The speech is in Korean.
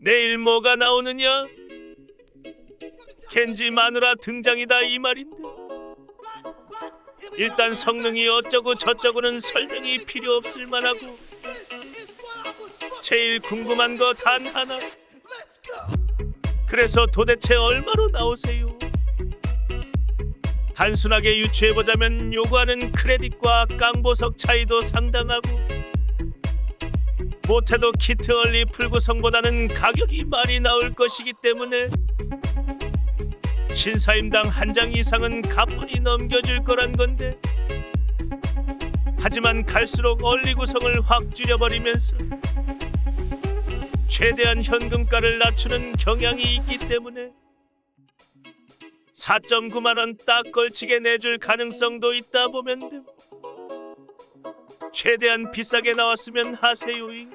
내일 뭐가 나오느냐? 켄지 마누라 등장이다 이 말인데. 일단 성능이 어쩌고 저쩌고는 설명이 필요 없을 만하고 제일 궁금한 거 단 하나. 그래서 도대체 얼마로 나오세요? 단순하게 유추해 보자면 요구하는 크레딧과 깡보석 차이도 상당하고 못해도 키트 얼리 풀구성보다는 가격이 많이 나올 것이기 때문에 신사임당 한 장 이상은 가뿐히 넘겨줄 거란 건데 하지만 갈수록 얼리 구성을 확 줄여버리면서 최대한 현금가를 낮추는 경향이 있기 때문에 4.9만 원 딱 걸치게 내줄 가능성도 있다 보면 됨. 최대한 비싸게 나왔으면 하세요잉.